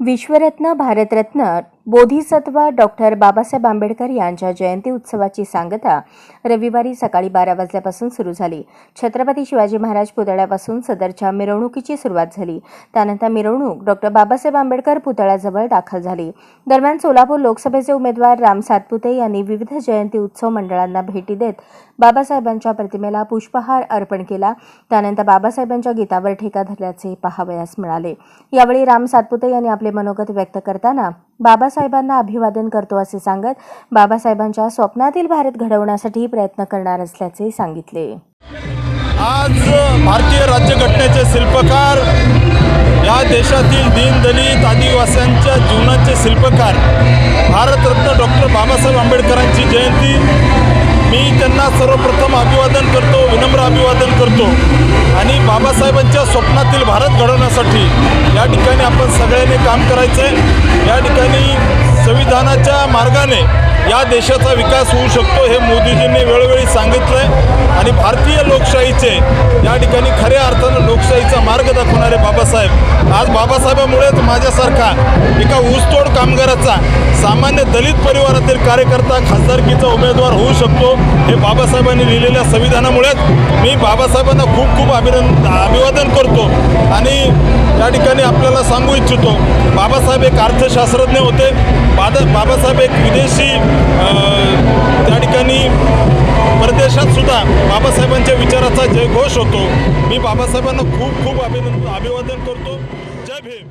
विश्वरत्न भारतरत्न बोधिसत्व डॉक्टर बाबासाहेब आंबेडकर यांच्या जयंती उत्सवाची सांगता रविवारी सकाळी बारा वाजल्यापासून सुरू झाली. छत्रपती शिवाजी महाराज पुतळ्यापासून सदरच्या मिरवणुकीची सुरुवात झाली. त्यानंतर मिरवणूक डॉक्टर बाबासाहेब आंबेडकर पुतळ्याजवळ दाखल झाली. दरम्यान सोलापूर लोकसभेचे उमेदवार राम सातपुते यांनी विविध जयंती उत्सव मंडळांना भेटी देत बाबासाहेबांच्या प्रतिमेला पुष्पहार अर्पण केला. त्यानंतर बाबासाहेबांच्या गीतावर ठेका धरल्याचे पाहावयास मिळाले. यावेळी राम सातपुते यांनी आपले मनोगत व्यक्त करताना बाबासाहेबांना अभिवादन करतो असे सांगत बाबासाहेबांच्या स्वप्नातील भारत घडवण्यासाठी प्रयत्न करणार असल्याचे सांगितले. आज भारतीय राज्यघटनेचे शिल्पकार या देशातील दीनदलित आदिवासींच्या जीवनाचे शिल्पकार भारतरत्न डॉक्टर बाबासाहेब आंबेडकरांची जयंती. मी त्यांना सर्वप्रथम अभिवादन करतो विनम्र अभिवादन करतो. आणि बाबासाहेबांच्या स्वप्नातील भारत घडवण्यासाठी या ठिकाणी आपण सगळ्यांनी काम करायचं आहे या ठिकाणी संविधानाच्या मार्गाने या देशाचा विकास होऊ शकतो हे मोदीजींनी वेळोवेळी सांगितलं आहे आणि भारतीय लोकशाहीचे या ठिकाणी खऱ्या अर्थानं लोकशाहीचा मार्ग दाखवणारे बाबासाहेब. आज बाबासाहेबामुळेच माझ्यासारखा एका ऊसतोड कामगाराचा सामान्य दलित परिवारातील कार्यकर्ता खासदारकीचा उमेदवार होऊ शकतो हे बाबासाहेबांनी लिहिलेल्या संविधानामुळेच मी बाबासाहेबांना खूप खूप अभिनंद अभिवादन करतो. आणि या ठिकाणी आपल्याला सांगू इच्छितो बाबासाहेब एक अर्थशास्त्रज्ञ होते. बादा बाबासाहेब एक विदेशी त्या ठिकाणी परदेशात सुद्धा बाबासाहेबांच्या विचाराचा जयघोष होतो. मी बाबासाहेबांना खूप खूप अभिनंदन अभिवादन करतो. जय भीम.